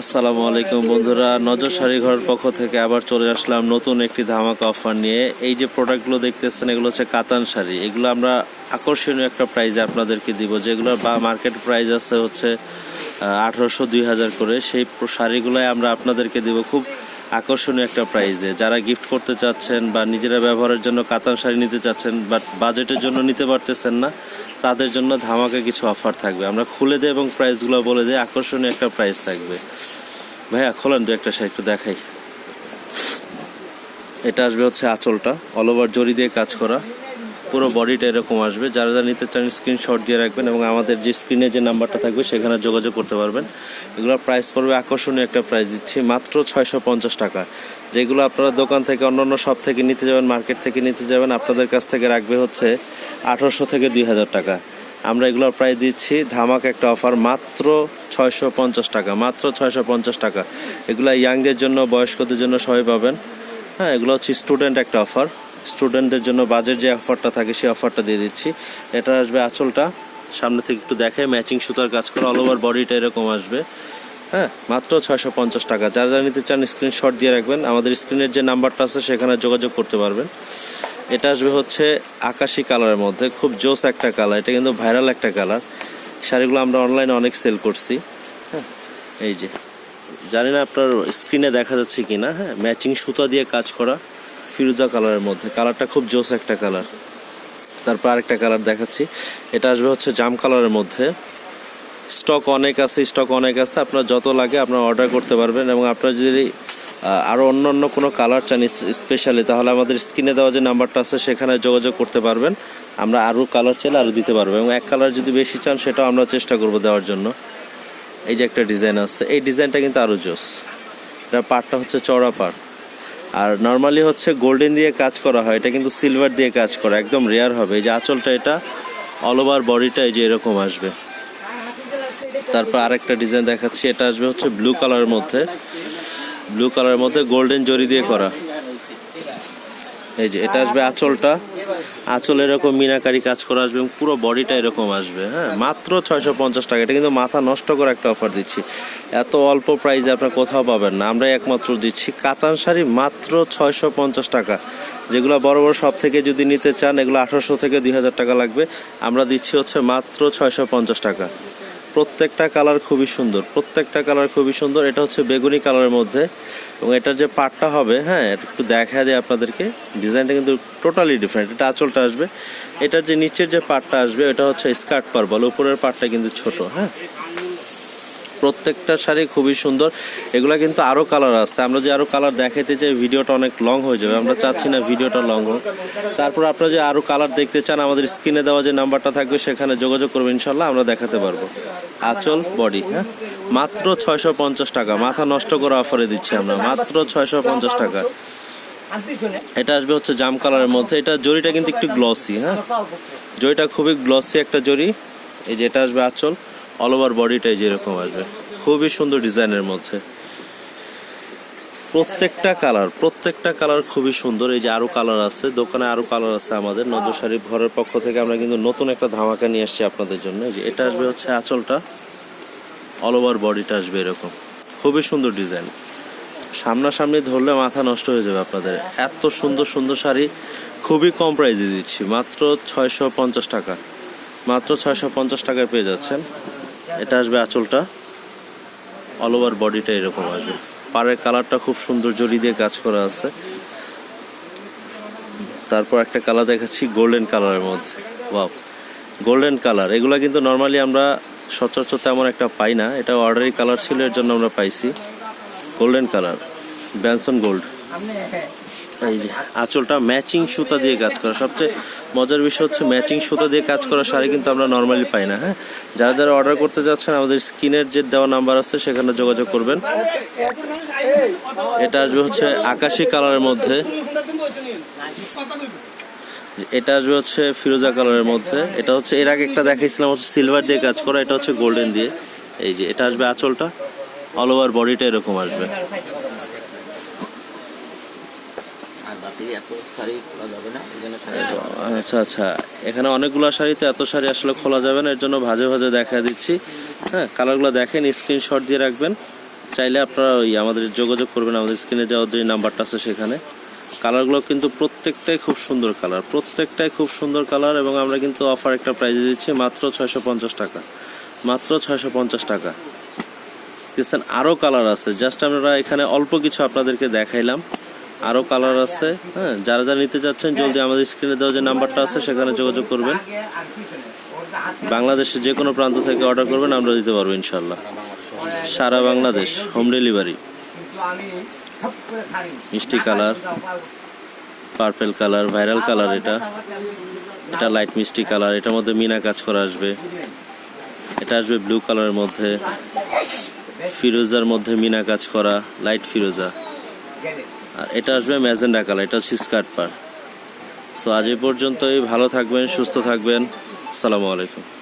আসসালামু আলাইকুম বন্ধুরা, নজর শাড়ি ঘরের পক্ষ থেকে আবার চলে আসলাম নতুন একটি ধামাকা অফার নিয়ে। এই যে প্রোডাক্টগুলো দেখতেছেন, এগুলো হচ্ছে কাতান শাড়ি। এগুলো আমরা আকর্ষণীয় একটা প্রাইজে আপনাদেরকে দিব, যেগুলো বা মার্কেট প্রাইস আছে হচ্ছে আঠারোশো দুই হাজার করে। সেই শাড়িগুলোই আমরা আপনাদেরকে দিব। খুব আকর্ষণীয় একটা প্রাইজে যারা গিফট করতে চাচ্ছেন বা নিজেরা ব্যবহারের জন্য কাতান শাড়ি নিতে চাচ্ছেন বাট বাজেটের জন্য নিতে পারতেছেন না, তাদের জন্য ধামাকে কিছু অফার থাকবে। আমরা খুলে দেয় এবং প্রাইসগুলো বলে দিই, আকর্ষণীয় একটা প্রাইস থাকবে। ভাইয়া, খোলেন দু একটা শাড়ি একটু দেখাই। এটা আসবে হচ্ছে আঁচলটা। অল ওভার জরি দিয়ে কাজ করা। পুরো বডিটা এরকম আসবে। যারা যারা নিতে চান স্ক্রিনশট দিয়ে রাখবেন এবং আমাদের যে স্ক্রিনে যে নাম্বারটা থাকবে, সেখানে যোগাযোগ করতে পারবেন। এগুলোর প্রাইস পড়বে আকর্ষণীয় একটা প্রাইস দিচ্ছি, মাত্র ছয়শো পঞ্চাশ টাকা। যেগুলো আপনারা দোকান থেকে অন্যান্য সব থেকে নিতে যাবেন মার্কেট থেকে নিতে যাবেন, আপনাদের কাছ থেকে রাখবে হচ্ছে আঠারোশো থেকে দুই হাজার টাকা। আমরা এগুলোর প্রায় দিচ্ছি, ধামাক একটা অফার মাত্র ছয়শো পঞ্চাশ টাকা, মাত্র ছয়শো পঞ্চাশ টাকা। এগুলো ইয়াংদের জন্য, বয়স্কদের জন্য সবাই পাবেন। হ্যাঁ এগুলো হচ্ছে স্টুডেন্ট একটা অফার স্টুডেন্টদের জন্য বাজেট যে অফারটা থাকে সেই অফারটা দিয়ে দিচ্ছি। এটা আসবে আঁচলটা। সামনে থেকে একটু দেখে ম্যাচিং সুতার কাজ করা অল ওভার বডিটা এরকম আসবে। হ্যাঁ মাত্র ছয়শো পঞ্চাশ টাকা। যারা যারা নিতে চান স্ক্রিনশট দিয়ে রাখবেন। আমাদের স্ক্রিনের যে নাম্বারটা আছে, সেখানে যোগাযোগ করতে পারবেন। এটা আসবে হচ্ছে আকাশি কালারের মধ্যে। খুব জোস একটা কালার এটা কিন্তু ভাইরাল একটা কালার শাড়িগুলো আমরা অনলাইনে অনেক সেল করছি। হ্যাঁ এই যে। জানি না আপনার স্ক্রিনে দেখা যাচ্ছে কি না হ্যাঁ ম্যাচিং সুতা দিয়ে কাজ করা। ফিরোজা কালারের মধ্যে। কালারটা খুব জোস একটা কালার। তারপর আরেকটা কালার দেখাচ্ছি। এটা আসবে হচ্ছে জাম কালারের মধ্যে। স্টক অনেক আছে, স্টক অনেক আছে। আপনার যত লাগে আপনার অর্ডার করতে পারবেন এবং আপনার যদি আরও অন্য অন্য কোনো কালার চান স্পেশালি, তাহলে আমাদের স্ক্রিনে দেওয়া যে নাম্বারটা আছে, সেখানে যোগাযোগ করতে পারবেন। আমরা আরও কালার চাইলে আরও দিতে পারব এবং এক কালার যদি বেশি চান, সেটাও আমরা চেষ্টা করব দেওয়ার জন্য। এই যে একটা ডিজাইন আছে। এই ডিজাইনটা কিন্তু আরও জোস। এটার পাটটা হচ্ছে চড়া পাট। আর নর্মালি হচ্ছে গোল্ডেন দিয়ে কাজ করা হয়, এটা কিন্তু সিলভার দিয়ে কাজ করা, একদম রেয়ার হবে। এই যে আঁচলটা এটা অল ওভার বডিটা এই যে এরকম আসবে। তারপর আরেকটা ডিজাইন দেখাচ্ছি, এটা আসবে হচ্ছে ব্লু কালারের মধ্যে। ব্লু কালারের মধ্যে গোল্ডেন জরি দিয়ে করা। এই যে, এটা আসবে আঁচলটা। আঁচল এরকম, মিনাকারি কাজ করে আসবে এবং পুরো বডিটা এরকম আসবে হ্যাঁ? মাত্র ছয়শো পঞ্চাশ টাকা। এটা কিন্তু মাথা নষ্ট করে একটা অফার দিচ্ছি। এত অল্প প্রাইজে আপনার কোথাও পাবেন না। আমরা একমাত্র দিচ্ছি। কাতান শাড়ি মাত্র ছয়শো পঞ্চাশ টাকা। যেগুলো বড় বড় সব থেকে যদি নিতে চান, এগুলো আঠারোশো থেকে দুই হাজার টাকা লাগবে। আমরা দিচ্ছি হচ্ছে মাত্র ছয়শো পঞ্চাশ টাকা। প্রত্যেকটা কালার খুবই সুন্দর, প্রত্যেকটা কালার খুবই সুন্দর। এটা হচ্ছে বেগুনি কালারের মধ্যে এবং এটার যে পাটটা হবে হ্যাঁ একটু দেখা দেয় আপনাদেরকে। ডিজাইনটা কিন্তু টোটালি ডিফারেন্ট এটা আঁচলটা আসবে। এটার যে নিচের যে পাটটা আসবে, এটা হচ্ছে স্কার্ট পার বলে উপরের পাটটা কিন্তু ছোট হ্যাঁ। প্রত্যেকটা শাড়ি খুবই সুন্দর। এগুলা কিন্তু আরও কালার আছে। আমরা যে আরও কালার দেখাইতে চাই, ভিডিওটা অনেক লং হয়ে যাবে। আমরা চাচ্ছি না ভিডিওটা লং হোক। তারপর আপনারা যে আরও কালার দেখতে চান, আমাদের স্ক্রিনে দেওয়া যে নাম্বারটা থাকবে, সেখানে যোগাযোগ করবেন ইনশাল্লাহ আমরা দেখাতে পারব। আঁচল বডি হ্যাঁ? মাত্র ছয়শো পঞ্চাশ টাকা। মাথা নষ্ট করে অফারে দিচ্ছি আমরা। মাত্র ছয়শো পঞ্চাশ টাকা। এটা আসবে হচ্ছে জাম কালারের মধ্যে। এটা জরিটা কিন্তু একটু গ্লসি হ্যাঁ? জরিটা খুবই গ্লসি একটা জরি এই যে এটা আসবে আঁচল। অল ওভার বডিটাই যেরকম আসবে। খুবই সুন্দর ডিজাইনের মধ্যে। প্রত্যেকটা কালার প্রত্যেকটা কালার খুবই সুন্দর। এই যে আরও কালার আছে, দোকানে আরও কালার আছে আমাদের। নজর শাড়ি ঘরের পক্ষ থেকে আমরা কিন্তু নতুন একটা ধামাকা নিয়ে আসছি আপনাদের জন্য। যে এটা আসবে হচ্ছে আঁচলটা। অল ওভার বডিটা আসবে এরকম। খুবই সুন্দর ডিজাইন। সামনাসামনি ধরলে মাথা নষ্ট হয়ে যাবে আপনাদের। এত সুন্দর সুন্দর শাড়ি খুবই কম প্রাইসে দিচ্ছি। মাত্র ছয়শো পঞ্চাশ টাকা। মাত্র ছয়শো পঞ্চাশ টাকায় পেয়ে যাচ্ছেন। এটা আসবে আঁচলটা। অল ওভার বডিটা এরকম আসবে। পাড়ের কালারটা খুব সুন্দর জড়ি দিয়ে কাজ করা আছে। তারপর একটা কালার দেখাচ্ছি গোল্ডেন কালারের মধ্যে। ওয়াও গোল্ডেন কালার এগুলো কিন্তু নর্মালি আমরা সচরাচর তেমন একটা পাই না। এটা অর্ডারি কালার ছিল, এর জন্য আমরা পাইছি। গোল্ডেন কালার ব্যানসন গোল্ড এই যে। আঁচলটা ম্যাচিং সুতা দিয়ে কাজ করা। সবচেয়ে মজার বিষয় হচ্ছে ম্যাচিং সুতা দিয়ে কাজ করা শাড়ি কিন্তু আমরা নর্মালি পাই না হ্যাঁ? যারা যারা অর্ডার করতে যাচ্ছেন, আমাদের স্ক্রিনের যে দেওয়া নাম্বার আছে, সেখানে যোগাযোগ করবেন। এটা আসবে হচ্ছে আকাশি কালারের মধ্যে। এটা আসবে হচ্ছে ফিরোজা কালারের মধ্যে। এটা হচ্ছে, এর আগে একটা দেখাইছিলাম, হচ্ছে সিলভার দিয়ে কাজ করা। এটা হচ্ছে গোল্ডেন দিয়ে। এই যে, এটা আসবে আঁচলটা। অল ওভার বডিটা এরকম আসবে। শাড়ি এত শাড়ি খোলা যাবে না এই জন্য শাড়ি আচ্ছা আচ্ছা এখানে অনেকগুলো শাড়িতে এত শাড়ি আসলে খোলা যাবে না এর জন্য ভাজে ভাজে দেখা দিচ্ছি। হ্যাঁ কালারগুলো দেখেন স্ক্রিনশট দিয়ে রাখবেন। চাইলে আপনারা ওই আমাদের যোগাযোগ করবেন আমাদের স্ক্রিনে যাওয়ার যে নাম্বারটা আছে সেখানে। কালারগুলো কিন্তু প্রত্যেকটাই খুব সুন্দর কালার প্রত্যেকটাই খুব সুন্দর কালার এবং আমরা কিন্তু অফার একটা প্রাইজে দিচ্ছি মাত্র ছয়শো পঞ্চাশ টাকা। মাত্র ছয়শো পঞ্চাশ টাকা। দেখছেন আরও কালার আছে। জাস্ট আমরা এখানে অল্প কিছু আপনাদেরকে দেখাইলাম। আরও কালার আছে হ্যাঁ? যারা যারা নিতে চাচ্ছেন, জলদি আমাদের স্ক্রিনে দেওয়া যে নাম্বারটা আছে, সেখানে যোগাযোগ করবেন। বাংলাদেশের যে কোনো প্রান্ত থেকে অর্ডার করবেন, আমরা দিতে পারব ইনশাল্লাহ সারা বাংলাদেশ হোম ডেলিভারি মিষ্টি colour purple colour viral colour এটা। এটা লাইট মিষ্টি কালার এটার মধ্যে মিনা কাজ করা আসবে। এটা আসবে ব্লু কালারের মধ্যে। ফিরোজার মধ্যে মিনা কাজ করা লাইট ফিরোজা। আর এটা আসবে ম্যাজেন্ডা কালার, এটা হচ্ছে স্কার্ট পার। সো আজ এই পর্যন্তই, ভালো থাকবেন, সুস্থ থাকবেন। আসসালামু আলাইকুম।